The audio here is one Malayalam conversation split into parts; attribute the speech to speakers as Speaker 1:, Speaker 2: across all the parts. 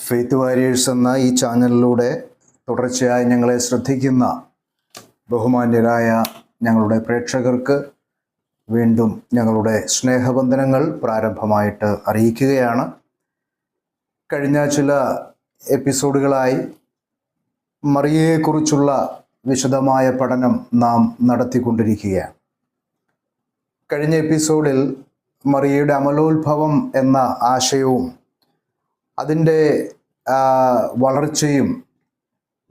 Speaker 1: ഫെയ്ത്ത് വാരിയേഴ്സ് എന്ന ഈ ചാനലിലൂടെ തുടർച്ചയായി ഞങ്ങളെ ശ്രദ്ധിക്കുന്ന ബഹുമാന്യരായ ഞങ്ങളുടെ പ്രേക്ഷകർക്ക് വീണ്ടും ഞങ്ങളുടെ സ്നേഹബന്ധനങ്ങൾ പ്രാരംഭമായിട്ട് അറിയിക്കുകയാണ്. കഴിഞ്ഞ ചില എപ്പിസോഡുകളായി മറിയയെക്കുറിച്ചുള്ള വിശദമായ പഠനം നാം നടത്തിക്കൊണ്ടിരിക്കുകയാണ്. കഴിഞ്ഞ എപ്പിസോഡിൽ മറിയയുടെ അമലോത്ഭവം എന്ന ആശയവും അതിന്റെ വളർച്ചയും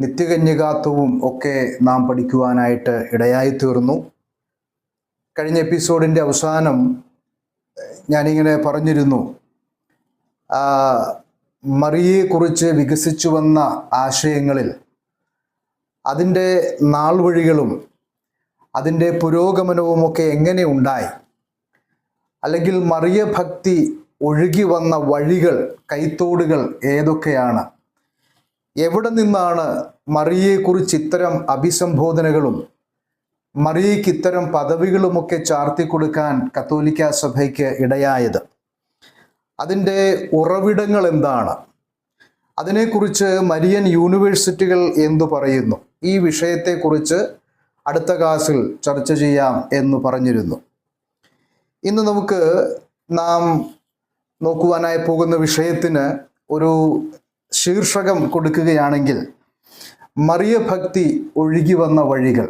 Speaker 1: നിത്യകന്യകാത്വവും ഒക്കെ നാം പഠിക്കുവാനായിട്ട് ഇടയായി തീർന്നു കഴിഞ്ഞ എപ്പിസോഡിന്റെ അവസാനം ഞാനിങ്ങനെ പറഞ്ഞിരുന്നു മറിയെക്കുറിച്ച് വികസിച്ചു വന്ന ആശയങ്ങളിൽ അതിന്റെ നാൾ വഴികളും അതിന്റെ പുരോഗമനവും ഒക്കെ എങ്ങനെ ഉണ്ടായി? അല്ലെങ്കിൽ മറിയ ഭക്തി ഒഴുകി വന്ന വഴികൾ കൈത്തോടുകൾ ഏതൊക്കെയാണ്? എവിടെ നിന്നാണ് മറിയയെക്കുറിച്ച് ഇത്തരം അഭിസംബോധനകളും മറിയയ്ക്ക് ഇത്തരം പദവികളുമൊക്കെ ചാർത്തി കൊടുക്കാൻ കത്തോലിക്ക സഭയ്ക്ക് ഇടയായത്? അതിന്റെ ഉറവിടങ്ങൾ എന്താണ്? അതിനെക്കുറിച്ച് മരിയൻ യൂണിവേഴ്സിറ്റികൾ എന്തു പറയുന്നു? ഈ വിഷയത്തെക്കുറിച്ച് അടുത്ത ക്ലാസ്സിൽ ചർച്ച ചെയ്യാം എന്ന് പറഞ്ഞിരുന്നു. ഇന്ന് നമുക്ക് നാം നോക്കുവാനായി പോകുന്ന വിഷയത്തിന് ഒരു ശീർഷകം കൊടുക്കുകയാണെങ്കിൽ മറിയ ഭക്തി ഒഴുകി വന്ന വഴികൾ.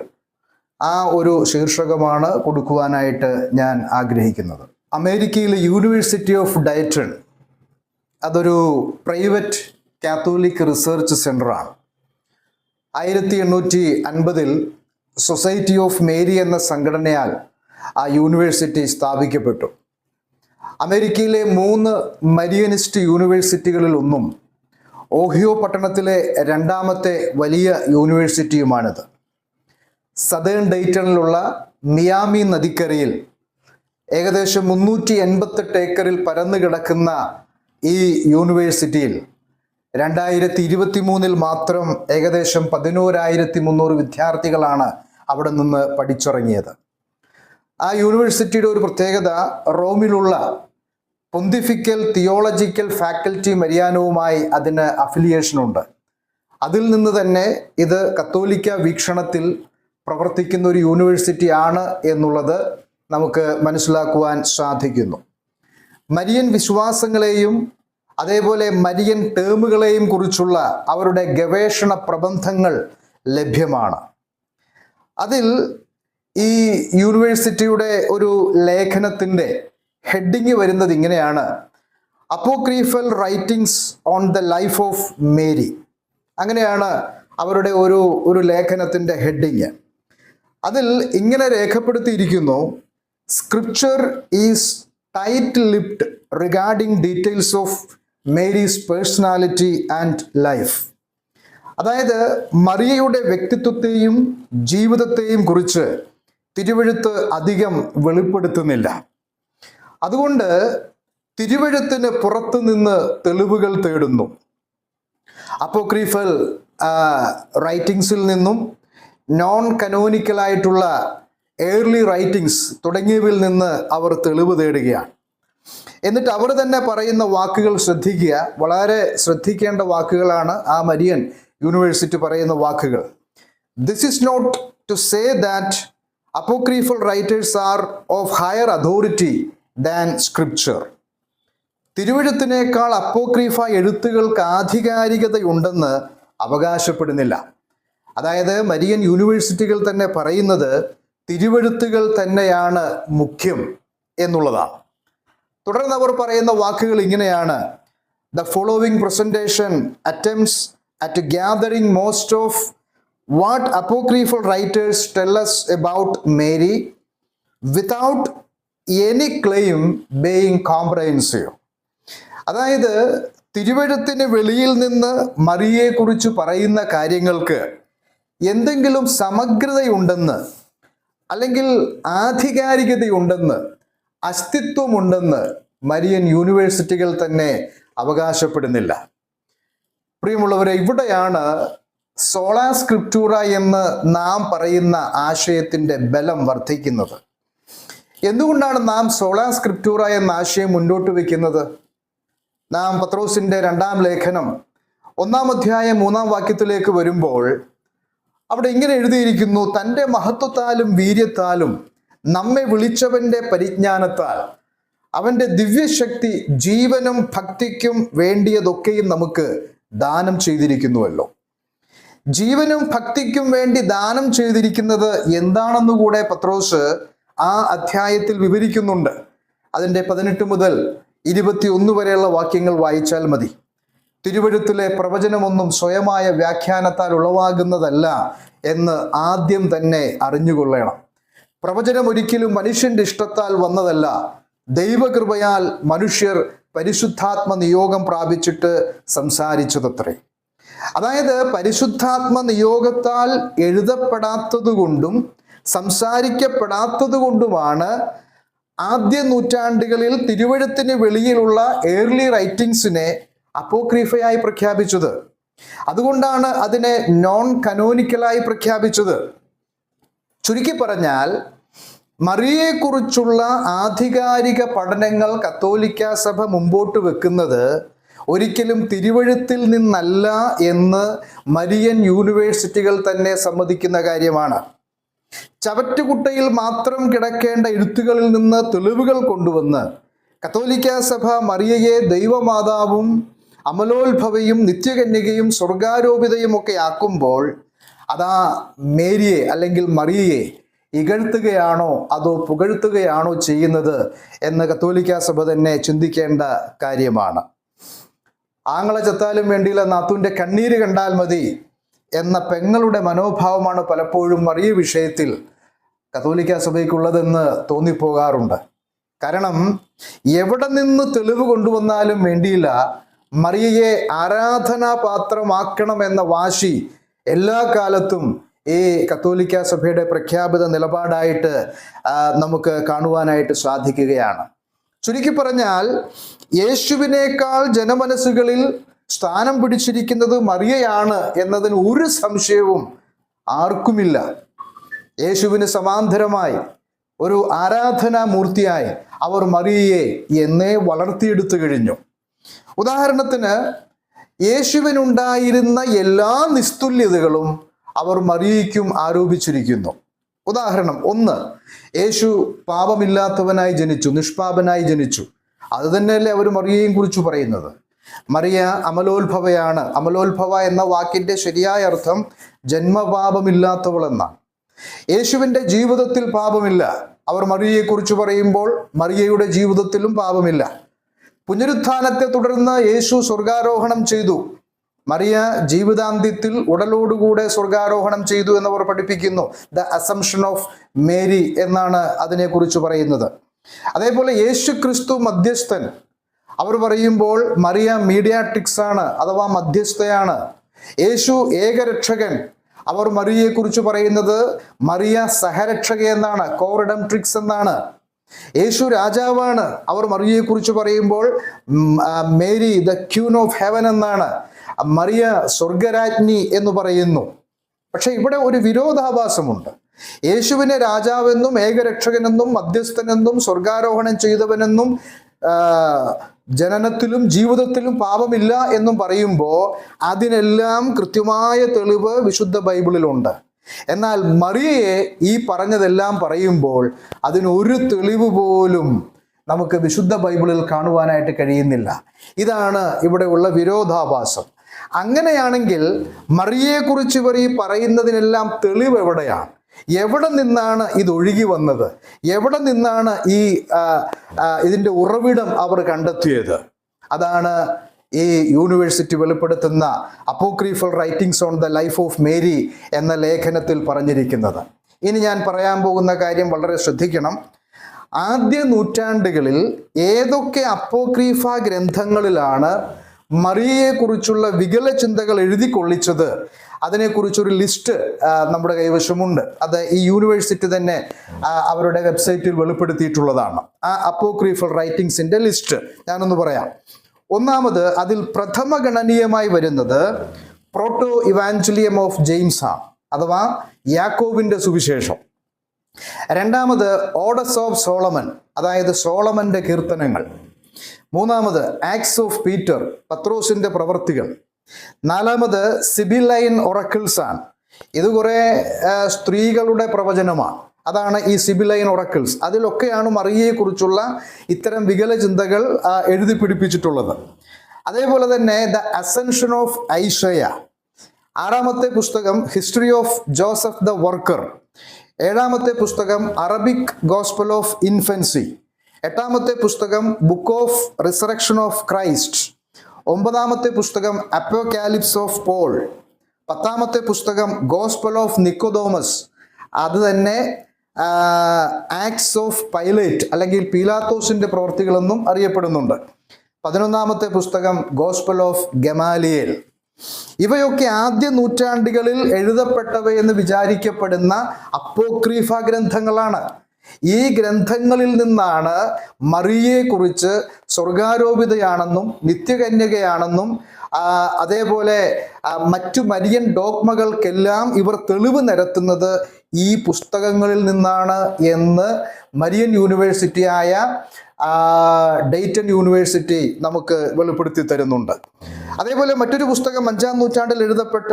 Speaker 1: ആ ഒരു ശീർഷകമാണ് കൊടുക്കുവാനായിട്ട് ഞാൻ ആഗ്രഹിക്കുന്നത്. അമേരിക്കയിലെ യൂണിവേഴ്സിറ്റി ഓഫ് ഡയറ്റൺ അതൊരു പ്രൈവറ്റ് കാത്തോലിക് റിസർച്ച് സെന്ററാണ് ആയിരത്തി എണ്ണൂറ്റി അൻപതിൽ സൊസൈറ്റി ഓഫ് മേരി എന്ന സംഘടനയാൽ ആ യൂണിവേഴ്സിറ്റി സ്ഥാപിക്കപ്പെട്ടു. അമേരിക്കയിലെ മൂന്ന് മരിയനിസ്റ്റ് യൂണിവേഴ്സിറ്റികളിൽ ഒന്നും ഓഹിയോ പട്ടണത്തിലെ രണ്ടാമത്തെ വലിയ യൂണിവേഴ്സിറ്റിയുമാണിത്. സദേൺ ഡെയ്റ്റണിലുള്ള മിയാമി നദിക്കരയിൽ ഏകദേശം മുന്നൂറ്റി എൺപത്തെട്ട് ഏക്കറിൽ പരന്നു കിടക്കുന്ന ഈ യൂണിവേഴ്സിറ്റിയിൽ രണ്ടായിരത്തി ഇരുപത്തി മൂന്നിൽ മാത്രം ഏകദേശം പതിനോരായിരത്തി മുന്നൂറ് വിദ്യാർത്ഥികളാണ് അവിടെ നിന്ന് പഠിച്ചിറങ്ങിയത്. ആ യൂണിവേഴ്സിറ്റിയുടെ ഒരു പ്രത്യേകത റോമിലുള്ള പൊന്തിഫിക്കൽ തിയോളജിക്കൽ ഫാക്കൽറ്റി മരിയാനവുമായി അതിന് അഫിലിയേഷനുണ്ട് അതിൽ നിന്ന് തന്നെ ഇത് കത്തോലിക്ക വീക്ഷണത്തിൽ പ്രവർത്തിക്കുന്ന ഒരു യൂണിവേഴ്സിറ്റി ആണ് എന്നുള്ളത് നമുക്ക് മനസ്സിലാക്കുവാൻ സാധിക്കുന്നു. മരിയൻ വിശ്വാസങ്ങളെയും അതേപോലെ മരിയൻ ടേമുകളെയും കുറിച്ചുള്ള അവരുടെ ഗവേഷണ പ്രബന്ധങ്ങൾ ലഭ്യമാണ്. അതിൽ ഈ യൂണിവേഴ്സിറ്റിയുടെ ഒരു ലേഖനത്തിന്റെ ഹെഡിങ് വരുന്നത് ഇങ്ങനെയാണ്. Apocryphal writings on the life of Mary അങ്ങനെയാണ് അവരുടെ ഒരു ഒരു ലേഖനത്തിന്റെ ഹെഡിങ്. അതിൽ ഇങ്ങനെ രേഖപ്പെടുത്തിയിരിക്കുന്നു scripture is tight lipped regarding details of Mary's personality and life അതായത് മറിയയുടെ വ്യക്തിത്വത്തെയും ജീവിതത്തെയും കുറിച്ച് തിരുവഴുത്ത് അധികം വെളിപ്പെടുത്തുന്നില്ല. അതുകൊണ്ട് തിരുവഴുത്തിന് പുറത്തു നിന്ന് തെളിവുകൾ തേടുന്നു. അപ്പോക്രീഫൽ റൈറ്റിങ്സിൽ നിന്നും നോൺ കനോനിക്കലായിട്ടുള്ള ഏർലി റൈറ്റിങ്സ് തുടങ്ങിയവയിൽ നിന്ന് അവർ തെളിവ് തേടുകയാണ്. എന്നിട്ട് അവർ തന്നെ പറയുന്ന വാക്കുകൾ ശ്രദ്ധിക്കുക. വളരെ ശ്രദ്ധിക്കേണ്ട വാക്കുകളാണ് ആ മരിയൻ യൂണിവേഴ്സിറ്റി പറയുന്ന വാക്കുകൾ. This is not to say that apocryphal writers are of higher authority than scripture തിരുവഴുത്തിനേക്കാൾ Apocrypha എഴുത്തുകൾക്ക് ആധികാരികതയുണ്ടെന്ന് അവകാശപ്പെടുന്നില്ല. അതായത് മരിയൻ യൂണിവേഴ്സിറ്റികൾ തന്നെ പറയുന്നത് തിരുവഴുത്തുകൾ തന്നെയാണ് മുഖ്യം എന്നുള്ളതാണ്. തുടർന്ന് അവർ പറയുന്ന വാക്കുകൾ ഇങ്ങനെയാണ്. The following presentation attempts at gathering most of what apocryphal writers tell us about Mary without any claim being comprehensive അതായത് തിരുവഴുത്തിന് വെളിയിൽ നിന്ന് മറിയെക്കുറിച്ച് പറയുന്ന കാര്യങ്ങൾക്ക് എന്തെങ്കിലും സമഗ്രതയുണ്ടെന്ന് അല്ലെങ്കിൽ ആധികാരികതയുണ്ടെന്ന് അസ്തിത്വമുണ്ടെന്ന് മരിയൻ യൂണിവേഴ്സിറ്റികൾ തന്നെ അവകാശപ്പെടുന്നില്ല. പ്രിയമുള്ളവരെ ഇവിടെയാണ് സോളാ സ്ക്രിപ്റ്റൂറ എന്ന് നാം പറയുന്ന ആശയത്തിന്റെ ബലം വർദ്ധിക്കുന്നത്. എന്തുകൊണ്ടാണ് നാം സോളാ സ്ക്രിപ്റ്റൂറ എന്ന ആശയം മുന്നോട്ട് വയ്ക്കുന്നത്? നാം പത്രോസിന്റെ രണ്ടാം ലേഖനം ഒന്നാം അധ്യായം മൂന്നാം വാക്യത്തിലേക്ക് വരുമ്പോൾ അവിടെ ഇങ്ങനെ എഴുതിയിരിക്കുന്നു തന്റെ മഹത്വത്താലും വീര്യത്താലും നമ്മെ വിളിച്ചവന്റെ പരിജ്ഞാനത്താൽ അവന്റെ ദിവ്യശക്തി ജീവനും ഭക്തിക്കും വേണ്ടിയതൊക്കെയും നമുക്ക് ദാനം ചെയ്തിരിക്കുന്നുവല്ലോ. ജീവനും ഭക്തിക്കും വേണ്ടി ദാനം ചെയ്തിരിക്കുന്നത് എന്താണെന്നുകൂടെ പത്രോസ് ആ അധ്യായത്തിൽ വിവരിക്കുന്നുണ്ട്. അതിന്റെ പതിനെട്ട് മുതൽ ഇരുപത്തിയൊന്ന് വരെയുള്ള വാക്യങ്ങൾ വായിച്ചാൽ മതി. തിരുവഴുത്തിലെ പ്രവചനമൊന്നും സ്വയമായ വ്യാഖ്യാനത്താൽ ഉളവാകുന്നതല്ല എന്ന് ആദ്യം തന്നെ അറിഞ്ഞുകൊള്ളണം. പ്രവചനം ഒരിക്കലും മനുഷ്യന്റെ ഇഷ്ടത്താൽ വന്നതല്ല. ദൈവകൃപയാൽ മനുഷ്യർ പരിശുദ്ധാത്മ നിയോഗം പ്രാപിച്ചിട്ട് സംസാരിച്ചതത്രേ. അതായത് പരിശുദ്ധാത്മ നിയോഗത്താൽ എഴുതപ്പെടാത്തതുകൊണ്ടും സംസാരിക്കപ്പെടാത്തതുകൊണ്ടുമാണ് ആദ്യ നൂറ്റാണ്ടുകളിൽ തിരുവഴുത്തിന് വെളിയിലുള്ള ഏർലി റൈറ്റിംഗ്സിനെ അപ്പോക്രീഫയായി പ്രഖ്യാപിച്ചത്. അതുകൊണ്ടാണ് അതിനെ നോൺ കനോനിക്കലായി പ്രഖ്യാപിച്ചത്. ചുരുക്കി പറഞ്ഞാൽ മറിയെക്കുറിച്ചുള്ള ആധികാരിക പഠനങ്ങൾ കത്തോലിക്ക സഭ മുമ്പോട്ട് വെക്കുന്നത് ഒരിക്കലും തിരുവഴുത്തിൽ നിന്നല്ല എന്ന് മരിയൻ യൂണിവേഴ്സിറ്റികൾ തന്നെ സമ്മതിക്കുന്ന കാര്യമാണ്. ചവറ്റുകുട്ടയിൽ മാത്രം കിടക്കേണ്ട എഴുത്തുകളിൽ നിന്ന് തെളിവുകൾ കൊണ്ടുവന്ന് കത്തോലിക്ക സഭ മറിയയെ ദൈവമാതാവും അമലോത്ഭവയും നിത്യകന്യകയും സ്വർഗാരോപിതയും ഒക്കെ ആക്കുമ്പോൾ അതാ മേരിയെ അല്ലെങ്കിൽ മറിയയെ ഇകഴ്ത്തുകയാണോ അതോ പുകഴ്ത്തുകയാണോ ചെയ്യുന്നത് എന്ന് കത്തോലിക്ക സഭ തന്നെ ചിന്തിക്കേണ്ട കാര്യമാണ്. ആങ്ങളെ ചത്താലും വേണ്ടിയില്ല നാത്തൂന്റെ കണ്ണീര് കണ്ടാൽ മതി. എന്ന പെങ്ങളുടെ മനോഭാവമാണ് പലപ്പോഴും മറിയ വിഷയത്തിൽ കത്തോലിക്ക സഭയ്ക്കുള്ളതെന്ന് തോന്നിപ്പോകാറുണ്ട്. കാരണം എവിടെ നിന്ന് തെളിവ് കൊണ്ടുവന്നാലും വേണ്ടിയില്ല മറിയയെ ആരാധനാപാത്രമാക്കണമെന്ന വാശി എല്ലാ കാലത്തും ഈ കത്തോലിക്ക സഭയുടെ പ്രഖ്യാപിത നിലപാടായിട്ട് നമുക്ക് കാണുവാനായിട്ട് സാധിക്കുകയാണ്. ചുരുക്കി പറഞ്ഞാൽ യേശുവിനേക്കാൾ ജനമനസ്സുകളിൽ സ്ഥാനം പിടിച്ചിരിക്കുന്നത് മറിയയാണ് എന്നതിന് ഒരു സംശയവും ആർക്കുമില്ല. യേശുവിന് സമാന്തരമായി ഒരു ആരാധനാ മൂർത്തിയായി അവർ മറിയയെ എന്നേ വളർത്തിയെടുത്തു കഴിഞ്ഞു. ഉദാഹരണത്തിന് യേശുവിനുണ്ടായിരുന്ന എല്ലാ നിസ്തുല്യതകളും അവർ മറിയയ്ക്കും ആരോപിച്ചിരിക്കുന്നു. ഉദാഹരണം ഒന്ന് യേശു പാപമില്ലാത്തവനായി ജനിച്ചു നിഷ്പാപനായി ജനിച്ചു. അത് തന്നെയല്ലേ അവർ മറിയയും കുറിച്ച് പറയുന്നത്? മറിയ അമലോത്ഭവയാണ്. അമലോത്ഭവ എന്ന വാക്കിന്റെ ശരിയായ അർത്ഥം ജന്മപാപമില്ലാത്തവൾ എന്നാണ് യേശുവിന്റെ ജീവിതത്തിൽ പാപമില്ല. അവർ മറിയയെക്കുറിച്ച് പറയുമ്പോൾ മറിയയുടെ ജീവിതത്തിലും പാപമില്ല. പുനരുത്ഥാനത്തെ തുടർന്ന് യേശു സ്വർഗാരോഹണം ചെയ്തു. മറിയ ജീവിതാന്ത്യത്തിൽ ഉടലോടുകൂടെ സ്വർഗാരോഹണം ചെയ്തു എന്നവർ പഠിപ്പിക്കുന്നു. ദ അസംഷൻ ഓഫ് മേരി എന്നാണ് അതിനെക്കുറിച്ച് പറയുന്നത്. അതേപോലെ യേശു ക്രിസ്തു മധ്യസ്ഥൻ അവർ പറയുമ്പോൾ മറിയ മീഡിയാട്രിക്സ് ആണ് അഥവാ മധ്യസ്ഥയാണ്. യേശു ഏകരക്ഷകൻ. അവർ മറിയയെക്കുറിച്ച് പറയുന്നത് മറിയ സഹരക്ഷക എന്നാണ് കോറിഡം ട്രിക്സ് എന്നാണ്. യേശു രാജാവാണ്. അവർ മറിയയെക്കുറിച്ച് പറയുമ്പോൾ Mary the queen of heaven എന്നാണ്. മറിയ സ്വർഗരാജ്ഞി എന്ന് പറയുന്നു. പക്ഷെ ഇവിടെ ഒരു വിരോധാഭാസമുണ്ട്. യേശുവിനെ രാജാവെന്നും ഏകരക്ഷകനെന്നും മധ്യസ്ഥനെന്നും സ്വർഗാരോഹണം ചെയ്തവനെന്നും ജനനത്തിലും ജീവിതത്തിലും പാപമില്ല എന്നും പറയുമ്പോൾ അതിനെല്ലാം കൃത്യമായ തെളിവ് വിശുദ്ധ ബൈബിളിലുണ്ട്. എന്നാൽ മറിയയെ ഈ പറഞ്ഞതെല്ലാം പറയുമ്പോൾ അതിനൊരു തെളിവ് പോലും നമുക്ക് വിശുദ്ധ ബൈബിളിൽ കാണുവാനായിട്ട് കഴിയുന്നില്ല. ഇതാണ് ഇവിടെയുള്ള വിരോധാഭാസം. അങ്ങനെയാണെങ്കിൽ മറിയയെക്കുറിച്ച് ഇവർ ഈ പറയുന്നതിനെല്ലാം തെളിവ് എവിടെയാണ്? എവിടെ നിന്നാണ് ഇത് ഒഴുകി വന്നത്? എവിടെ നിന്നാണ് ഈ ഇതിന്റെ ഉറവിടം അവർ കണ്ടെത്തിയത്? അതാണ് ഈ യൂണിവേഴ്സിറ്റി വെളിപ്പെടുത്തുന്ന apocryphal writings on the life of Mary എന്ന ലേഖനത്തിൽ പറഞ്ഞിരിക്കുന്നത്. ഇനി ഞാൻ പറയാൻ പോകുന്ന കാര്യം വളരെ ശ്രദ്ധിക്കണം. ആദ്യ നൂറ്റാണ്ടുകളിൽ ഏതൊക്കെ അപ്പോക്രീഫ ഗ്രന്ഥങ്ങളിലാണ് മറിയയെക്കുറിച്ചുള്ള വികല ചിന്തകൾ എഴുതി കൊള്ളിച്ചത് അതിനെക്കുറിച്ചൊരു ലിസ്റ്റ് നമ്മുടെ കൈവശമുണ്ട്. അത് ഈ യൂണിവേഴ്സിറ്റി തന്നെ അവരുടെ വെബ്സൈറ്റിൽ വെളിപ്പെടുത്തിയിട്ടുള്ളതാണ്. ആ അപ്പോക്രീഫൽ റൈറ്റിംഗ്സിന്റെ ലിസ്റ്റ്. ഞാനൊന്ന് പറയാം. ഒന്നാമത് അതിൽ പ്രഥമ ഗണനീയമായി വരുന്നത് പ്രോട്ടോ ഇവാഞ്ചലിയം ഓഫ് ജെയിംസ് ആണ് അഥവാ യാക്കോവിന്റെ സുവിശേഷം. രണ്ടാമത് ഓഡസ് ഓഫ് സോളമൻ അതായത് സോളമന്റെ കീർത്തനങ്ങൾ. മൂന്നാമത് ആക്സ് ഓഫ് പീറ്റർ പത്രോസിന്റെ പ്രവർത്തികൾ. നാലാമത് സിബിലൈൻ ഒറക്കിൾസ് ആണ്. ഇത് കുറെ സ്ത്രീകളുടെ പ്രവചനമാണ്. അതാണ് ഈ സിബിലൈൻ ഒറക്കിൾസ് അതിലൊക്കെയാണ് മറിയയെക്കുറിച്ചുള്ള ഇത്തരം വികല ചിന്തകൾ എഴുതി പിടിപ്പിച്ചിട്ടുള്ളത്. അതേപോലെ തന്നെ ദ അസെൻഷൻ ഓഫ് ഐഷയ ആറാമത്തെ പുസ്തകം history of Joseph the worker ഏഴാമത്തെ പുസ്തകം അറബിക് ഗോസ്പൽ ഓഫ് ഇൻഫൻസി എട്ടാമത്തെ പുസ്തകം book of resurrection of Christ ഒമ്പതാമത്തെ പുസ്തകം അപ്പോകാലിപ്സ് ഓഫ് പോൾ പത്താമത്തെ പുസ്തകം ഗോസ്പൽ ഓഫ് നിക്കോദോമസ് അത് തന്നെ ആക്ട്സ് ഓഫ് പൈലറ്റ് അല്ലെങ്കിൽ പീലാത്തോസിന്റെ പ്രവർത്തികളെന്നും അറിയപ്പെടുന്നുണ്ട്. പതിനൊന്നാമത്തെ പുസ്തകം ഗോസ്പൽ ഓഫ് ഗമാലിയേൽ ഇവയൊക്കെ ആദ്യ നൂറ്റാണ്ടുകളിൽ എഴുതപ്പെട്ടവയെന്ന് വിചാരിക്കപ്പെടുന്ന അപ്പോക്രീഫ ഗ്രന്ഥങ്ങളാണ്. ഈ ഗ്രന്ഥങ്ങളിൽ നിന്നാണ് മറിയെക്കുറിച്ച് സ്വർഗാരോപിതയാണെന്നും നിത്യകന്യകയാണെന്നും അതേപോലെ മറ്റു മരിയൻ ഡോക്മകൾക്കെല്ലാം ഇവർ തെളിവ് നിരത്തുന്നത് ഈ പുസ്തകങ്ങളിൽ നിന്നാണ് എന്ന് മരിയൻ യൂണിവേഴ്സിറ്റിയായ ഡെയ്റ്റൺ യൂണിവേഴ്സിറ്റി നമുക്ക് വെളിപ്പെടുത്തി തരുന്നുണ്ട്. അതേപോലെ മറ്റൊരു പുസ്തകം അഞ്ചാം നൂറ്റാണ്ടിൽ എഴുതപ്പെട്ട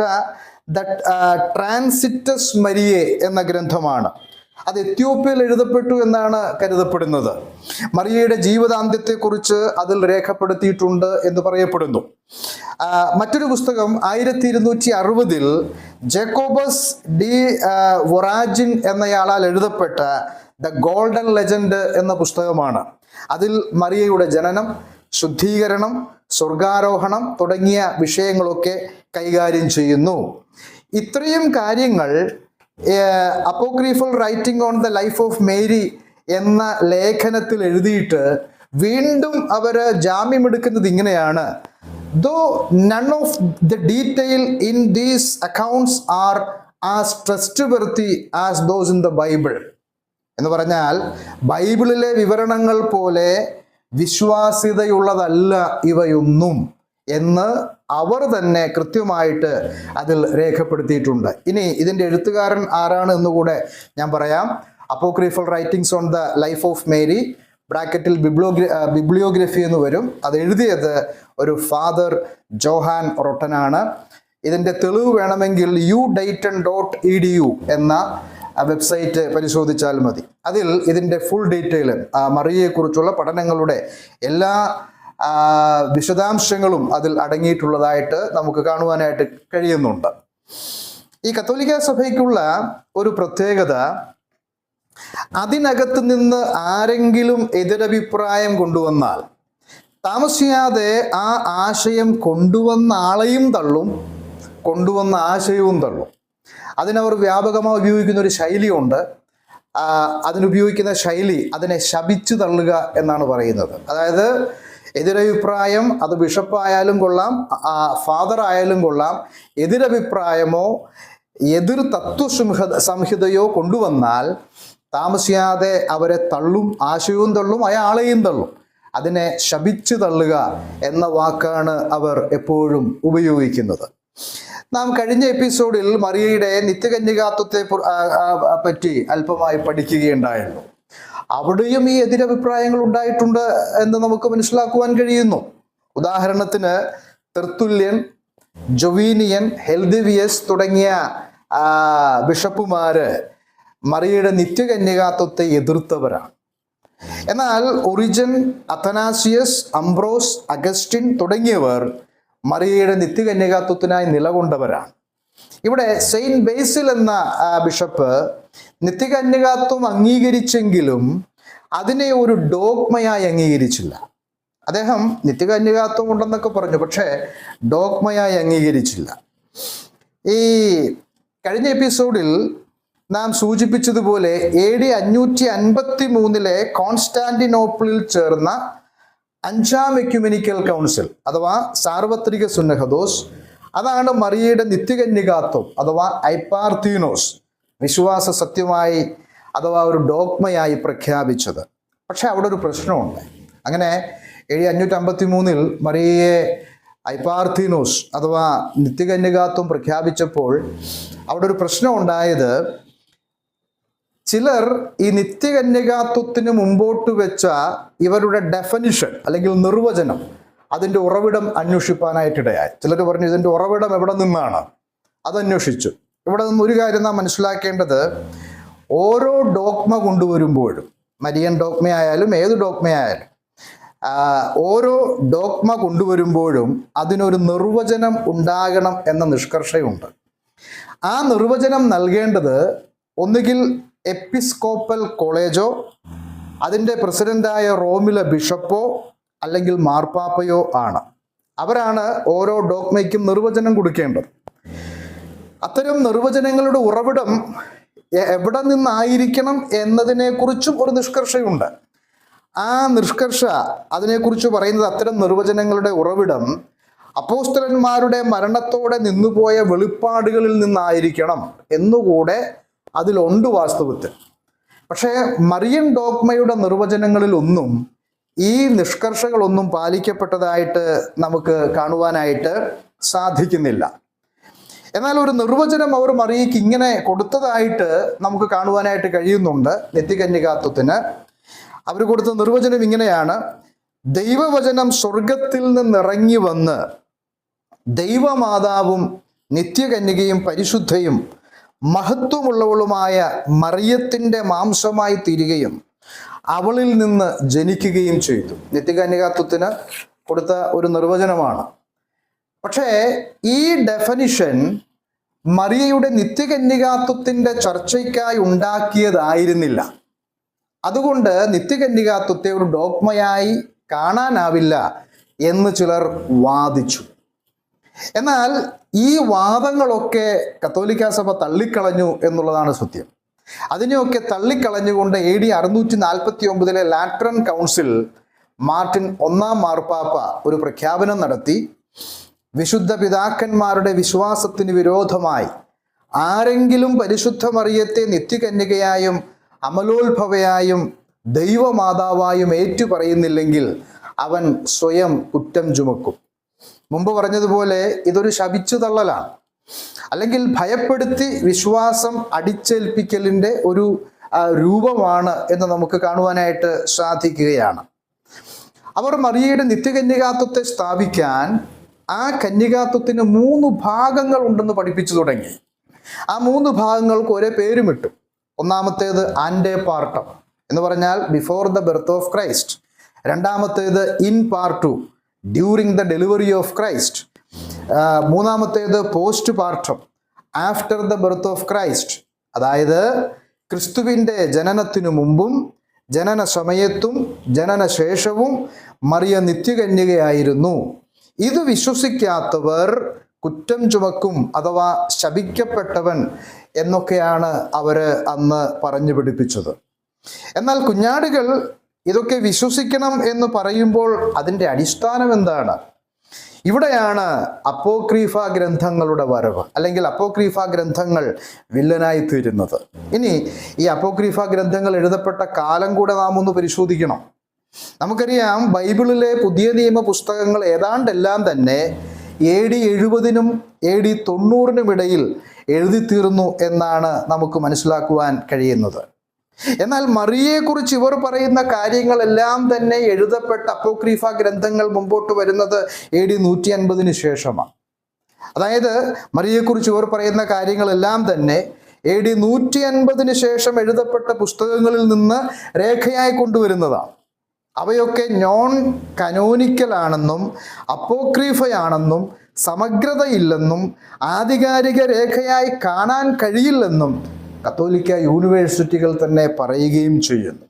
Speaker 1: ദ ട്രാൻസിറ്റസ് മരിയെ എന്ന ഗ്രന്ഥമാണ്. അത് എത്യോപ്യയിൽ എഴുതപ്പെട്ടു എന്നാണ് കരുതപ്പെടുന്നത്. മറിയയുടെ ജീവിതാന്ത്യത്തെക്കുറിച്ച് അതിൽ രേഖപ്പെടുത്തിയിട്ടുണ്ട് എന്ന് പറയപ്പെടുന്നു. മറ്റൊരു പുസ്തകം ആയിരത്തി ഇരുന്നൂറ്റി അറുപതിൽ ജേക്കോബസ് ഡി വൊറാജിൻ എന്നയാളാൽ എഴുതപ്പെട്ട ദ ഗോൾഡൻ ലെജൻഡ് എന്ന പുസ്തകമാണ്. അതിൽ മറിയയുടെ ജനനം ശുദ്ധീകരണം സ്വർഗാരോഹണം തുടങ്ങിയ വിഷയങ്ങളൊക്കെ കൈകാര്യം ചെയ്യുന്നു. ഇത്രയും കാര്യങ്ങൾ apocryphal writing on the life of Mary എന്ന ലേഖനത്തിൽ എഴുതിയിട്ട് വീണ്ടും അവർ ജാമ്യമെടുക്കുന്നത് ഇങ്ങനെയാണ്. Though none of the detail in these accounts are as trustworthy as those in the Bible എന്ന് പറഞ്ഞാൽ ബൈബിളിലെ വിവരണങ്ങൾ പോലെ വിശ്വാസ്യതയുള്ളതല്ല ഇവയൊന്നും. എന്ന് അവർ തന്നെ കൃത്യമായിട്ട് അതിൽ രേഖപ്പെടുത്തിയിട്ടുണ്ട്. ഇനി ഇതിന്റെ എഴുത്തുകാരൻ ആരാണ് എന്നുകൂടെ ഞാൻ പറയാം. Apocryphal writings on the life of Mary ബ്രാക്കറ്റിൽ ബിബ്ലോഗ്ര ബിബ്ലിയോഗ്രഫി എന്ന് വരും. അത് എഴുതിയത് ഒരു ഫാദർ ജോഹാൻ റൊട്ടനാണ് ഇതിന്റെ തെളിവ് വേണമെങ്കിൽ U Dayton dot E D U എന്ന വെബ്സൈറ്റ് പരിശോധിച്ചാൽ മതി. അതിൽ ഇതിന്റെ ഫുൾ ഡീറ്റെയിൽ മറിയയെക്കുറിച്ചുള്ള പഠനങ്ങളുടെ എല്ലാ വിശദാംശങ്ങളും അതിൽ അടങ്ങിയിട്ടുള്ളതായിട്ട് നമുക്ക് കാണുവാനായിട്ട് കഴിയുന്നുണ്ട്. ഈ കത്തോലിക്ക സഭയ്ക്കുള്ള ഒരു പ്രത്യേകത അതിനകത്ത് നിന്ന് ആരെങ്കിലും എതിരഭിപ്രായം കൊണ്ടുവന്നാൽ താമസിയാതെ ആ ആശയം കൊണ്ടുവന്ന ആളെയും തള്ളും കൊണ്ടുവന്ന ആശയവും തള്ളും. അതിനവർ വ്യാപകമായി ഉപയോഗിക്കുന്ന ഒരു ശൈലിയുണ്ട്. അതിനുപയോഗിക്കുന്ന ശൈലി അതിനെ ശപിച്ചു തള്ളുക എന്നാണ് പറയുന്നത്. അതായത് എതിരഭിപ്രായം അത് ബിഷപ്പായാലും കൊള്ളാം ഫാദർ ആയാലും കൊള്ളാം എതിരഭിപ്രായമോ എതിർ തത്വസംഹ സംഹിതയോ കൊണ്ടുവന്നാൽ താമസിയാതെ അവരെ തള്ളും ആശയവും തള്ളും അയാളെയും തള്ളും. അതിനെ ശപിച്ചു തള്ളുക എന്ന വാക്കാണ് അവർ എപ്പോഴും ഉപയോഗിക്കുന്നത്. നാം കഴിഞ്ഞ എപ്പിസോഡിൽ മറിയയുടെ നിത്യകന്യകാത്വത്തെ പറ്റി അല്പമായി പഠിക്കുകയുണ്ടായിരുന്നു. അവിടെയും ഈ എതിരഭിപ്രായങ്ങൾ ഉണ്ടായിട്ടുണ്ട് എന്ന് നമുക്ക് മനസ്സിലാക്കുവാൻ കഴിയുന്നു. ഉദാഹരണത്തിന് തെർത്തുല്യൻ ജൊവീനിയൻ ഹെൽദിവിയസ് തുടങ്ങിയ ബിഷപ്പുമാര് മറിയയുടെ നിത്യകന്യകാത്വത്തെ എതിർത്തവരാണ്. എന്നാൽ ഒറിജൻ അത്തനാസിയസ് അംബ്രോസ് അഗസ്റ്റിൻ തുടങ്ങിയവർ മറിയയുടെ നിത്യകന്യകാത്വത്തിനായി നിലകൊണ്ടവരാണ്. ഇവിടെ സെയിന്റ് ബേസിൽ എന്ന ബിഷപ്പ് നിത്യകന്യകാത്വം അംഗീകരിച്ചെങ്കിലും അതിനെ ഒരു ഡോഗ്മയായി അംഗീകരിച്ചില്ല. അദ്ദേഹം നിത്യകന്യകാത്വം ഉണ്ടെന്നൊക്കെ പറഞ്ഞു പക്ഷേ ഡോഗ്മയായി അംഗീകരിച്ചില്ല. ഈ കഴിഞ്ഞ എപ്പിസോഡിൽ നാം സൂചിപ്പിച്ചതുപോലെ എ ഡി അഞ്ഞൂറ്റി അൻപത്തി മൂന്നിലെ കോൺസ്റ്റാന്റിനോപ്പിളിൽ ചേർന്ന അഞ്ചാം എക്യുമെനിക്കൽ കൗൺസിൽ അഥവാ സാർവത്രിക സുന്നഹദോസ് അതാണ് മറിയയുടെ നിത്യകന്യകാത്വം അഥവാ ഐപ്പാർത്തീനോസ് വിശ്വാസ സത്യമായി അഥവാ ഒരു ഡോഗ്മയായി പ്രഖ്യാപിച്ചത്. പക്ഷേ അവിടെ ഒരു പ്രശ്നമുണ്ട്. അങ്ങനെ ഏഴ് അഞ്ഞൂറ്റി അമ്പത്തി മൂന്നിൽ മറിയയെ ഐപ്പാർത്തീനോസ് അഥവാ നിത്യകന്യകാത്വം പ്രഖ്യാപിച്ചപ്പോൾ അവിടെ ഒരു പ്രശ്നം ഉണ്ടായത് ചിലർ ഈ നിത്യകന്യകാത്വത്തിന് മുമ്പോട്ട് വെച്ച ഇവരുടെ ഡെഫനിഷൻ അല്ലെങ്കിൽ നിർവചനം അതിന്റെ ഉറവിടം അന്വേഷിപ്പാനായിട്ടിടയായി. ചിലർ പറഞ്ഞു ഇതിന്റെ ഉറവിടം എവിടെ നിന്നാണ്? അതന്വേഷിച്ചു. ഇവിടെ നിന്ന് ഒരു കാര്യം നാം മനസ്സിലാക്കേണ്ടത് ഓരോ ഡോക്മ കൊണ്ടുവരുമ്പോഴും മരിയൻ ഡോക്മയായാലും ഏത് ഡോക്മയായാലും ഓരോ ഡോക്മ കൊണ്ടുവരുമ്പോഴും അതിനൊരു നിർവചനം ഉണ്ടാകണം എന്ന നിഷ്കർഷയുണ്ട്. ആ നിർവചനം നൽകേണ്ടത് ഒന്നുകിൽ എപ്പിസ്കോപ്പൽ കോളേജോ അതിന്റെ പ്രസിഡന്റായ റോമിലെ ബിഷപ്പോ അല്ലെങ്കിൽ മാർപ്പാപ്പയോ ആണ്. അവരാണ് ഓരോ ഡോക്മയ്ക്കും നിർവചനം കൊടുക്കേണ്ടത്. അത്തരം നിർവചനങ്ങളുടെ ഉറവിടം എവിടെ നിന്നായിരിക്കണം എന്നതിനെക്കുറിച്ചും ഒരു നിഷ്കർഷയുണ്ട്. ആ നിഷ്കർഷ അതിനെക്കുറിച്ച് പറയുന്നത് അത്തരം നിർവചനങ്ങളുടെ ഉറവിടം അപ്പോസ്തലന്മാരുടെ മരണത്തോടെ നിന്നുപോയ വെളിപ്പാടുകളിൽ നിന്നായിരിക്കണം എന്നുകൂടെ അതിലുണ്ട് വാസ്തവത്തിൽ. പക്ഷേ മറിയൻ ഡോഗ്മയുടെ നിർവചനങ്ങളിൽ ഒന്നും ഈ നിഷ്കർഷകളൊന്നും പാലിക്കപ്പെട്ടതായിട്ട് നമുക്ക് കാണുവാനായിട്ട് സാധിക്കുന്നില്ല. എന്നാൽ ഒരു നിർവചനം അവർ മറിയക്ക് ഇങ്ങനെ കൊടുത്തതായിട്ട് നമുക്ക് കാണുവാനായിട്ട് കഴിയുന്നുണ്ട് നിത്യകന്യകാത്വത്തിന് അവർ കൊടുത്ത നിർവചനം ഇങ്ങനെയാണ്. ദൈവവചനം സ്വർഗത്തിൽ നിന്നിറങ്ങി വന്ന് ദൈവമാതാവും നിത്യകന്യകയും പരിശുദ്ധയും മഹത്വമുള്ളവളുമായ മറിയത്തിന്റെ മാംസമായി തീരുകയും അവളിൽ നിന്ന് ജനിക്കുകയും ചെയ്തു. നിത്യകന്യകാത്വത്തിന് കൊടുത്ത ഒരു നിർവചനമാണ്. പക്ഷേ ഈ ഡെഫനിഷൻ മറിയയുടെ നിത്യകന്യകാത്വത്തിന്റെ ചർച്ചയ്ക്കായി ഉണ്ടാക്കിയതായിരുന്നില്ല. അതുകൊണ്ട് നിത്യകന്യകാത്വത്തെ ഒരു ഡോക്മയായി കാണാനാവില്ല എന്ന് ചിലർ വാദിച്ചു. എന്നാൽ ഈ വാദങ്ങളൊക്കെ കത്തോലിക്ക സഭ തള്ളിക്കളഞ്ഞു എന്നുള്ളതാണ് സത്യം. അതിനെയൊക്കെ തള്ളിക്കളഞ്ഞുകൊണ്ട് എ ഡി അറുന്നൂറ്റി നാൽപ്പത്തി ഒമ്പതിലെ ലാട്രൻ കൗൺസിൽ മാർട്ടിൻ ഒന്നാം മാർപ്പാപ്പ ഒരു പ്രഖ്യാപനം നടത്തി. വിശുദ്ധ പിതാക്കന്മാരുടെ വിശ്വാസത്തിന് വിരോധമായി ആരെങ്കിലും പരിശുദ്ധ മറിയത്തെ നിത്യകന്യകയായും അമലോത്ഭവയായും ദൈവമാതാവായും ഏറ്റുപറയുന്നില്ലെങ്കിൽ അവൻ സ്വയം കുറ്റം ചുമക്കും. മുമ്പ് പറഞ്ഞതുപോലെ ഇതൊരു ശപിച്ചു തള്ളലാണ് അല്ലെങ്കിൽ ഭയപ്പെടുത്തി വിശ്വാസം അടിച്ചേൽപ്പിക്കലിന്റെ ഒരു രൂപമാണ് എന്ന് നമുക്ക് കാണുവാനായിട്ട് സാധിക്കുകയാണ്. അവർ മറിയയുടെ നിത്യകന്യകാത്വത്തെ സ്ഥാപിക്കാൻ ആ കന്യകാത്വത്തിന് മൂന്ന് ഭാഗങ്ങൾ ഉണ്ടെന്ന് പഠിപ്പിച്ചു തുടങ്ങി. ആ മൂന്ന് ഭാഗങ്ങൾക്ക് ഒരേ പേരുമിട്ടു. ഒന്നാമത്തേത് ആൻഡേ പാർട്ടം എന്ന് പറഞ്ഞാൽ before the birth of Christ രണ്ടാമത്തേത് in partu during the delivery of Christ മൂന്നാമത്തേത് post partum after the birth of Christ. അതായത് ക്രിസ്തുവിന്റെ ജനനത്തിനു മുമ്പും ജനന സമയത്തും ജനന ശേഷവും മറിയ നിത്യകന്യകയായിരുന്നു. ഇത് വിശ്വസിക്കാത്തവർ കുറ്റം ചുമക്കും അഥവാ ശപിക്കപ്പെട്ടവൻ എന്നൊക്കെയാണ് അവർ അന്ന് പറഞ്ഞു പിടിപ്പിച്ചത് എന്നാൽ കുഞ്ഞാടുകൾ ഇതൊക്കെ വിശ്വസിക്കണം എന്ന് പറയുമ്പോൾ അതിന്റെ അടിസ്ഥാനം എന്താണ്? ഇവിടെയാണ് അപ്പോക്രീഫ ഗ്രന്ഥങ്ങളുടെ വരവ് അല്ലെങ്കിൽ അപ്പോക്രീഫ ഗ്രന്ഥങ്ങൾ വില്ലനായി തീരുന്നത്. ഇനി ഈ അപ്പോക്രീഫ ഗ്രന്ഥങ്ങൾ എഴുതപ്പെട്ട കാലം കൂടെ നാം ഒന്ന് പരിശോധിക്കണം. നമുക്കറിയാം ബൈബിളിലെ പുതിയ നിയമ പുസ്തകങ്ങൾ ഏതാണ്ടെല്ലാം തന്നെ എ ഡി എഴുപതിനും എ ഡി തൊണ്ണൂറിനും ഇടയിൽ എഴുതി തീർന്നു എന്നാണ് നമുക്ക് മനസ്സിലാക്കുവാൻ കഴിയുന്നത്. എന്നാൽ മറിയെക്കുറിച്ച് ഇവർ പറയുന്ന കാര്യങ്ങളെല്ലാം തന്നെ എഴുതപ്പെട്ട അപ്പോക്രീഫ ഗ്രന്ഥങ്ങൾ മുമ്പോട്ട് വരുന്നത് എ ഡി നൂറ്റി അൻപതിന് ശേഷമാണ്. അതായത് മറിയെക്കുറിച്ച് ഇവർ പറയുന്ന കാര്യങ്ങളെല്ലാം തന്നെ എ ഡി നൂറ്റി അൻപതിന് ശേഷം എഴുതപ്പെട്ട പുസ്തകങ്ങളിൽ നിന്ന് രേഖയായി കൊണ്ടുവരുന്നതാണ്. അവയൊക്കെ നോൺ കനോനിക്കലാണെന്നും അപ്പോക്രീഫയാണെന്നും സമഗ്രതയില്ലെന്നും ആധികാരിക രേഖയായി കാണാൻ കഴിയില്ലെന്നും കത്തോലിക്ക യൂണിവേഴ്സിറ്റികൾ തന്നെ പറയുകയും ചെയ്യുന്നു.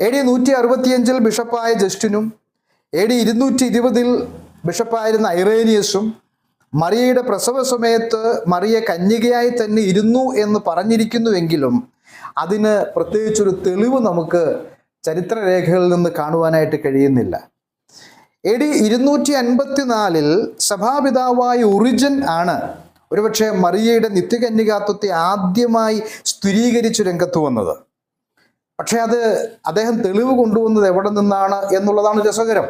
Speaker 1: എ ഡി നൂറ്റി അറുപത്തിയഞ്ചിൽ ബിഷപ്പായ ജസ്റ്റിനും എ ഡി ഇരുന്നൂറ്റി ഇരുപതിൽ ബിഷപ്പായിരുന്ന ഐറേനിയസും മറിയയുടെ പ്രസവ സമയത്ത് മറിയ കന്യകയായി തന്നെ ഇരുന്നു എന്ന് പറഞ്ഞിരിക്കുന്നുവെങ്കിലും അതിന് പ്രത്യേകിച്ചൊരു തെളിവ് നമുക്ക് ചരിത്രരേഖകളിൽ നിന്ന് കാണുവാനായിട്ട് കഴിയുന്നില്ല. എ ഡി ഇരുന്നൂറ്റി അൻപത്തിനാലിൽ സഭാപിതാവായ ഒറിജിൻ ആണ് ഒരുപക്ഷെ മറിയയുടെ നിത്യകന്യകാത്വത്തെ ആദ്യമായി സ്ഥിരീകരിച്ചു രംഗത്ത് വന്നത്. പക്ഷേ അത് അദ്ദേഹം തെളിവ് കൊണ്ടുവന്നത് എവിടെ നിന്നാണ് എന്നുള്ളതാണ് രസകരം.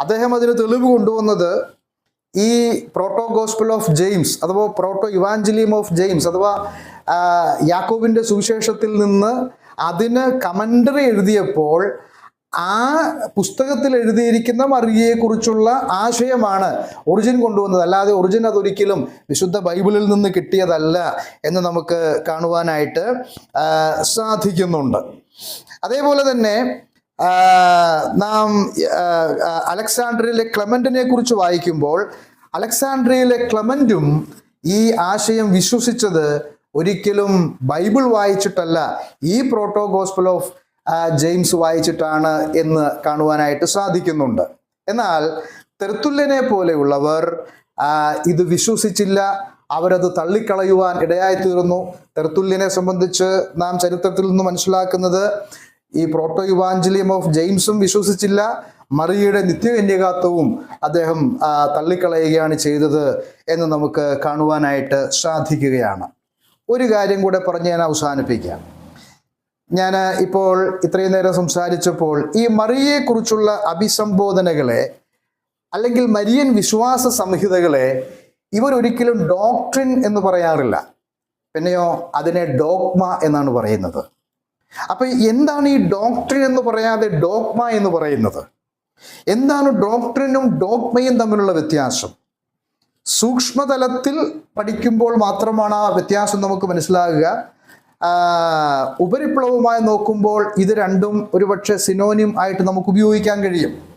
Speaker 1: അദ്ദേഹം അതിന് തെളിവ് കൊണ്ടുവന്നത് ഈ പ്രോട്ടോ ഗോസ്പിൾ ഓഫ് ജെയിംസ് അഥവാ പ്രോട്ടോ ഇവാഞ്ചലിയം ഓഫ് ജെയിംസ് അഥവാ യാക്കോബിന്റെ സുവിശേഷത്തിൽ നിന്ന് അതിന് കമന്ററി എഴുതിയപ്പോൾ ആ പുസ്തകത്തിൽ എഴുതിയിരിക്കുന്ന മറിയയെക്കുറിച്ചുള്ള ആശയമാണ് ഒറിജിൻ കൊണ്ടുവന്നത്. അല്ലാതെ ഒറിജിൻ അതൊരിക്കലും വിശുദ്ധ ബൈബിളിൽ നിന്ന് കിട്ടിയതല്ല എന്ന് നമുക്ക് കാണുവാനായിട്ട് സാധിക്കുന്നുണ്ട്. അതേപോലെ തന്നെ നാം ക്ലമന്റിനെ അലക്സാണ്ട്രിയയിലെ ക്ലമന്റിനെ കുറിച്ച് വായിക്കുമ്പോൾ അലക്സാണ്ട്രിയയിലെ ക്ലമന്റും ഈ ആശയം വിശ്വസിച്ചത് ഒരിക്കലും ബൈബിൾ വായിച്ചിട്ടല്ല. ഈ പ്രോട്ടോ ഗോസ്പിൾ ഓഫ് ജെയിംസ് വായിച്ചിട്ടാണ് എന്ന് കാണുവാനായിട്ട് സാധിക്കുന്നുണ്ട്. എന്നാൽ തെർത്തുല്യനെ പോലെയുള്ളവർ ഇത് വിശ്വസിച്ചില്ല അവരത് തള്ളിക്കളയുവാൻ ഇടയായി തീർന്നു. തെർത്തുല്യനെ സംബന്ധിച്ച് നാം ചരിത്രത്തിൽ നിന്ന് മനസ്സിലാക്കുന്നത് ഈ പ്രോട്ടോ യുവാഞ്ചലിയം ഓഫ് ജെയിംസും വിശ്വസിച്ചില്ല മറിയയുടെ നിത്യകന്യകാത്വവും അദ്ദേഹം തള്ളിക്കളയുകയാണ് ചെയ്തത് എന്ന് നമുക്ക് കാണുവാനായിട്ട് സാധിക്കുകയാണ്. ഒരു കാര്യം കൂടെ പറഞ്ഞ് ഞാൻ അവസാനിപ്പിക്കാം. ഞാൻ ഇപ്പോൾ ഇത്രയും നേരം സംസാരിച്ചപ്പോൾ ഈ മറിയയെക്കുറിച്ചുള്ള അഭിസംബോധനകളെ അല്ലെങ്കിൽ മരിയൻ വിശ്വാസ സംഹിതകളെ ഇവരൊരിക്കലും ഡോക്ട്രിൻ എന്ന് പറയാറില്ല. പിന്നെയോ അതിനെ ഡോഗ്മ എന്നാണ് പറയുന്നത്. അപ്പൊ എന്താണ് ഈ ഡോക്ട്രിൻ എന്ന് പറയാതെ ഡോഗ്മ എന്ന് പറയുന്നത്? എന്താണ് ഡോക്ട്രിനും ഡോഗ്മയും തമ്മിലുള്ള വ്യത്യാസം? സൂക്ഷ്മതലത്തിൽ പഠിക്കുമ്പോൾ മാത്രമാണ് ആ വ്യത്യാസം നമുക്ക് മനസ്സിലാകുക. ഉപരിപ്ലവമായി നോക്കുമ്പോൾ ഇത് രണ്ടും ഒരുപക്ഷെ സിനോനിം ആയിട്ട് നമുക്ക് ഉപയോഗിക്കാൻ കഴിയും.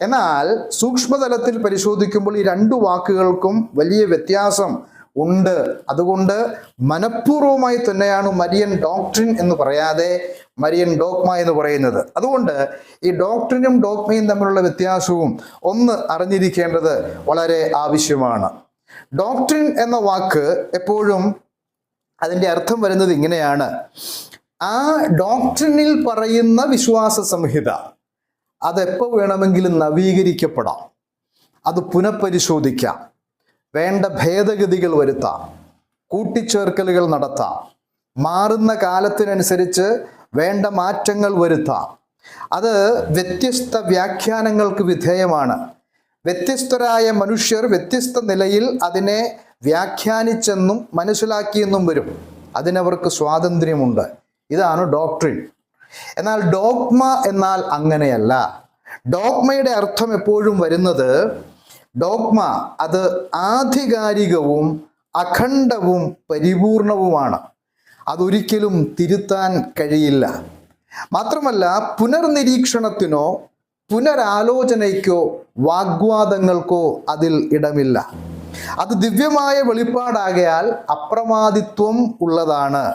Speaker 1: എന്നാൽ സൂക്ഷ്മതലത്തിൽ പരിശോധിക്കുമ്പോൾ ഈ രണ്ടു വാക്കുകൾക്കും വലിയ വ്യത്യാസം ഉണ്ട്. അതുകൊണ്ട് മനഃപൂർവമായി തന്നെയാണ് മരിയൻ ഡോക്ട്രിൻ എന്ന് പറയാതെ മരിയൻ ഡോക്മ എന്ന് പറയുന്നത്. അതുകൊണ്ട് ഈ ഡോക്ട്രിനും ഡോക്മയും തമ്മിലുള്ള വ്യത്യാസവും ഒന്ന് അറിഞ്ഞിരിക്കേണ്ടത് വളരെ ആവശ്യമാണ്. ഡോക്ട്രിൻ എന്ന വാക്ക് എപ്പോഴും അതിന്റെ അർത്ഥം വരുന്നത് ഇങ്ങനെയാണ്. ആ ഡോക്ടറിനിൽ പറയുന്ന വിശ്വാസ സംഹിത അതെപ്പോൾ വേണമെങ്കിലും നവീകരിക്കപ്പെടാം. അത് പുനഃപരിശോധിക്കാം. വേണ്ട ഭേദഗതികൾ വരുത്താം. കൂട്ടിച്ചേർക്കലുകൾ നടത്താം. മാറുന്ന കാലത്തിനനുസരിച്ച് വേണ്ട മാറ്റങ്ങൾ വരുത്താം. അത് വ്യത്യസ്ത വ്യാഖ്യാനങ്ങൾക്ക് വിധേയമാണ്. വ്യത്യസ്തരായ മനുഷ്യർ വ്യത്യസ്ത നിലയിൽ അതിനെ വ്യാഖ്യാനിച്ചെന്നും മനസ്സിലാക്കിയെന്നും വരും. അതിനവർക്ക് സ്വാതന്ത്ര്യമുണ്ട്. ഇതാണ് ഡോക്ട്രിൻ എന്നാൽ ഡോഗ്മ എന്നാൽ അങ്ങനെയല്ല. ഡോഗ്മയുടെ അർത്ഥം എപ്പോഴും വരുന്നത് ഡോഗ്മ അത് ആധികാരികവും അഖണ്ഡവും പരിപൂർണവുമാണ്. അതൊരിക്കലും തിരുത്താൻ കഴിയില്ല. മാത്രമല്ല പുനർനിരീക്ഷണത്തിനോ പുനരാലോചനയ്ക്കോ വാഗ്വാദങ്ങൾക്കോ അതിൽ ഇടമില്ല. അത് ദിവ്യമായ വെളിപ്പാടാകയാൽ അപ്രമാദിത്വം ഉള്ളതാണ്.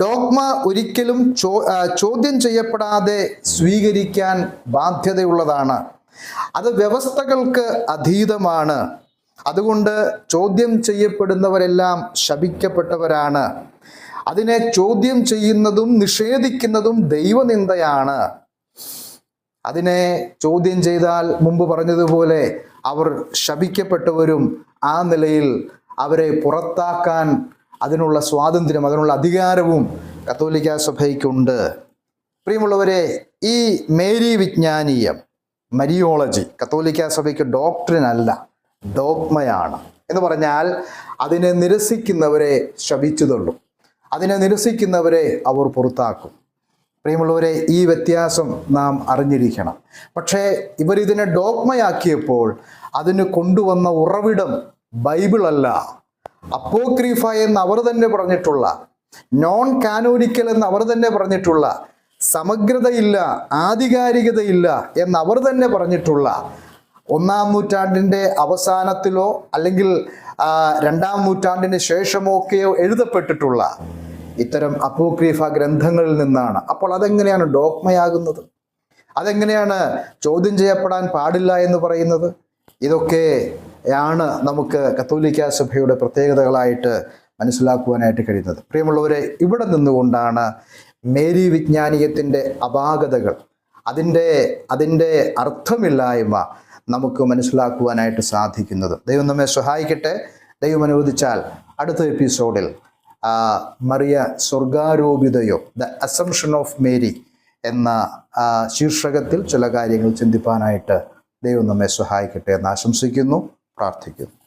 Speaker 1: ഡോഗ്മ ഒരിക്കലും ചോ ചോദ്യം ചെയ്യപ്പെടാതെ സ്വീകരിക്കാൻ ബാധ്യതയുള്ളതാണ്. അത് വ്യവസ്ഥകൾക്ക് അതീതമാണ്. അതുകൊണ്ട് ചോദ്യം ചെയ്യപ്പെടുന്നവരെല്ലാം ശപിക്കപ്പെട്ടവരാണ്. അതിനെ ചോദ്യം ചെയ്യുന്നതും നിഷേധിക്കുന്നതും ദൈവനിന്ദയാണ്. അതിനെ ചോദ്യം ചെയ്താൽ മുമ്പ് പറഞ്ഞതുപോലെ അവർ ശപിക്കപ്പെട്ടവരും ആ നിലയിൽ അവരെ പുറത്താക്കാൻ അതിനുള്ള സ്വാതന്ത്ര്യം അതിനുള്ള അധികാരവും കത്തോലിക്ക സഭയ്ക്കുണ്ട്. പ്രിയമുള്ളവരെ ഈ മേരി വിജ്ഞാനീയം മരിയോളജി കത്തോലിക്ക സഭയ്ക്ക് ഡോക്ടറിൻ അല്ല ഡോഗ്മയാണ് എന്ന് പറഞ്ഞാൽ അതിനെ നിരസിക്കുന്നവരെ ശപിച്ചു തള്ളും അതിനെ നിരസിക്കുന്നവരെ അവർ പുറത്താക്കും. പ്രിയമുള്ളവരെ ഈ വ്യത്യാസം നാം അറിഞ്ഞിരിക്കണം. പക്ഷേ ഇവരിതിനെ ഡോഗ്മയാക്കിയപ്പോൾ അതിന് കൊണ്ടുവന്ന ഉറവിടം ബൈബിളല്ല. അപ്പോക്രീഫ എന്ന് അവർ തന്നെ പറഞ്ഞിട്ടുള്ള നോൺ കാനോനിക്കൽ എന്ന് അവർ തന്നെ പറഞ്ഞിട്ടുള്ള സമഗ്രതയില്ല ആധികാരികതയില്ല എന്ന് അവർ തന്നെ പറഞ്ഞിട്ടുള്ള ഒന്നാം നൂറ്റാണ്ടിന്റെ അവസാനത്തിലോ അല്ലെങ്കിൽ രണ്ടാം നൂറ്റാണ്ടിന് ശേഷമോ ഒക്കെയോ എഴുതപ്പെട്ടിട്ടുള്ള ഇത്തരം അപ്പോക്രീഫ ഗ്രന്ഥങ്ങളിൽ നിന്നാണ്. അപ്പോൾ അതെങ്ങനെയാണ് ഡോക്മയാകുന്നത് അതെങ്ങനെയാണ് ചോദ്യം ചെയ്യപ്പെടാൻ പാടില്ല എന്ന് പറയുന്നത്? ഇതൊക്കെ ആണ് നമുക്ക് കത്തോലിക്ക സഭയുടെ പ്രത്യേകതകളായിട്ട് മനസ്സിലാക്കുവാനായിട്ട് കഴിയുന്നത്. പ്രിയമുള്ളവരെ ഇവിടെ നിന്നുകൊണ്ടാണ് മേരി വിജ്ഞാനീയത്തിന്റെ അപാകതകൾ അതിന്റെ അതിന്റെ അർത്ഥമില്ലായ്മ നമുക്ക് മനസ്സിലാക്കുവാനായിട്ട് സാധിക്കുന്നത്. ദൈവം നമ്മെ സഹായിക്കട്ടെ. ദൈവം അനുവദിച്ചാൽ അടുത്ത എപ്പിസോഡിൽ മറിയ സ്വർഗാരോപിതയോ ദ അസംഷൻ ഓഫ് മേരി എന്ന ശീർഷകത്തിൽ ചില കാര്യങ്ങൾ ചിന്തിപ്പാനായിട്ട് ദൈവം നമ്മെ സഹായിക്കട്ടെ എന്ന് ആശംസിക്കുന്നു പ്രാർത്ഥിക്കുന്നു.